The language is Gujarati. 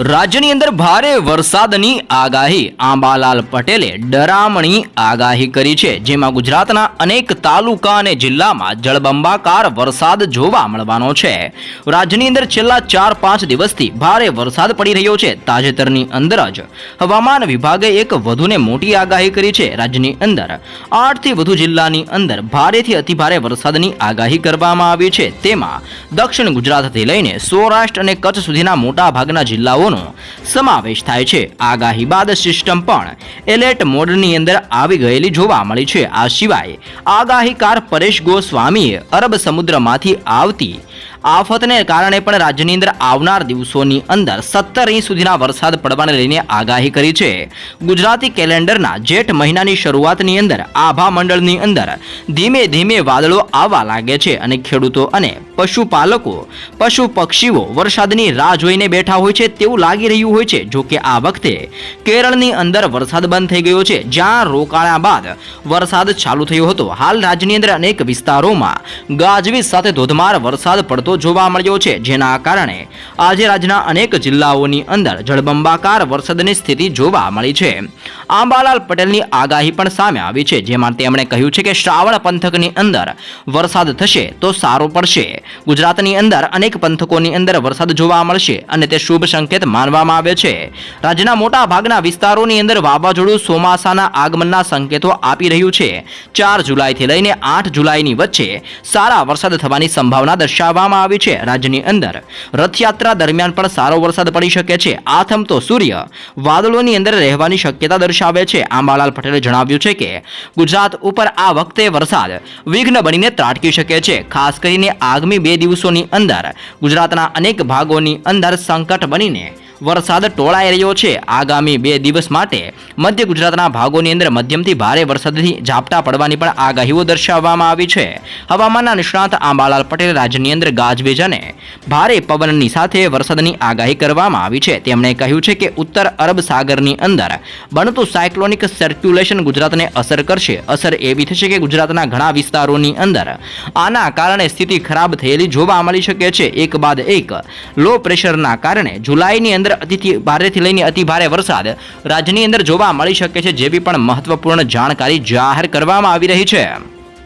રાજ્યની અંદર ભારે વરસાદની આગાહી. આંબાલાલ પટેલે ડરામણી આગાહી કરી છે, જેમાં ગુજરાતના અનેક તાલુકા અને જિલ્લામાં જળબંબાકાર વરસાદ જોવા મળવાનો છે. રાજ્યની અંદર છેલ્લા ચાર પાંચ દિવસથી ભારે વરસાદ પડી રહ્યો છે. તાજેતરની અંદર જ હવામાન વિભાગે એક વધુને મોટી આગાહી કરી છે. રાજ્યની અંદર આઠથી વધુ જિલ્લાની અંદર ભારેથી અતિભારે વરસાદની આગાહી કરવામાં આવી છે. તેમાં દક્ષિણ ગુજરાતથી લઈને સૌરાષ્ટ્ર અને કચ્છ સુધીના મોટા ભાગના જિલ્લાઓનો સમાવેશ થાય છે. આગાહી બાદ સિસ્ટમ પણ એલર્ટ મોડની અંદર આવી ગયેલી જોવા મળી છે. આ સિવાય આગાહીકાર પરેશ ગોસ્વામીએ અરબ સમુદ્રમાંથી આવતી આફતને કારણે પણ રાજ્યની અંદર આવનાર દિવસોની અંદર સત્તર ઇંચ સુધીના વરસાદ પડવાને લઈને આગાહી કરી છે. ગુજરાતી કેલેન્ડરના જેઠ મહિનાની શરૂઆતની અંદર આભા મંડળની અંદર ધીમે ધીમે વાદળો આવવા લાગે છે અને ખેડૂતો અને પશુપાલકો પશુ પક્ષીઓ વરસાદની રાહ જોઈને બેઠા હોય છે તેવું લાગી રહ્યું હોય છે. જો કે આ વખતે કેરળની અંદર વરસાદ બંધ થઈ ગયો છે, જ્યાં રોકાણા બાદ વરસાદ ચાલુ થયો હતો. હાલ રાજ્યની અંદર અનેક વિસ્તારોમાં ગાજવીજ સાથે ધોધમાર વરસાદ પડતો જોવા મળ્યો છે, જેના કારણે આજે રાજ્યના અનેક જિલ્લાઓની અંદર જળબંબાકાર વરસાદની સ્થિતિ જોવા મળી છે. આંબાલાલ પટેલની આગાહી પણ સામે આવી છે, જેમાં તેમણે કહ્યું છે કે શ્રાવણ પંથકની અંદર વરસાદ થશે તો સારો પડશે. ગુજરાતની અંદર અનેક પંથકોની અંદર વરસાદ જોવા મળશે અને તે શુભ સંકેત માનવામાં આવે છે. રાજ્યના મોટા ભાગના વિસ્તારોની અંદર વાવાઝોડું ચોમાસાના આગમનના સંકેતો આપી રહ્યું છે. ચાર જુલાઈથી લઈને આઠ જુલાઈની વચ્ચે સારા વરસાદ થવાની સંભાવના દર્શાવવામાં આવી છે રાજ્યની અંદર. રથયાત્રા દરમિયાન પણ સારો વરસાદ પડી શકે છે. આથમતો સૂર્ય વાદળોની અંદર રહેવાની શક્યતા દર્શાવે છે. આંબાલાલ પટેલે જણાવ્યું છે કે, ગુજરાત ઉપર આ વખતે વરસાદ વિઘ્ન બનીને ત્રાટકી શકે છે. ખાસ કરીને આગામી બે દિવસોની અંદર ગુજરાતના અનેક ભાગોની અંદર સંકટ બનીને વરસાદ ટોળાઈ રહ્યો છે. આગામી બે દિવસ માટે મધ્ય ગુજરાતના ભાગોની અંદર મધ્યમથી ભારે વરસાદથી ઝાપટા પડવાની પણ આગાહીઓ દર્શાવવામાં આવી છે. હવામાનના નિષ્ણાત આંબાલાલ પટેલ રાજ્યની અંદર ગાજવીજ અને ભારે પવનની સાથે વરસાદની આગાહી કરવામાં આવી છે. તેમણે કહ્યું છે કે ઉત્તર અરબ સાગરની અંદર બનતું સાયક્લોનિક સર્ક્યુલેશન ગુજરાતને અસર કરશે. અસર એવી થશે કે ગુજરાતના ઘણા વિસ્તારોની અંદર આના કારણે સ્થિતિ ખરાબ થયેલી જોવા મળી શકે છે. એક બાદ એક લો પ્રેશરના કારણે જુલાઈની અંદર ભારેથી લઈને અતિ ભારે વરસાદ રાજ્યની અંદર જોવા મળી શકે છે જેવી પણ મહત્વપૂર્ણ જાણકારી જાહેર કરવામાં આવી રહી છે.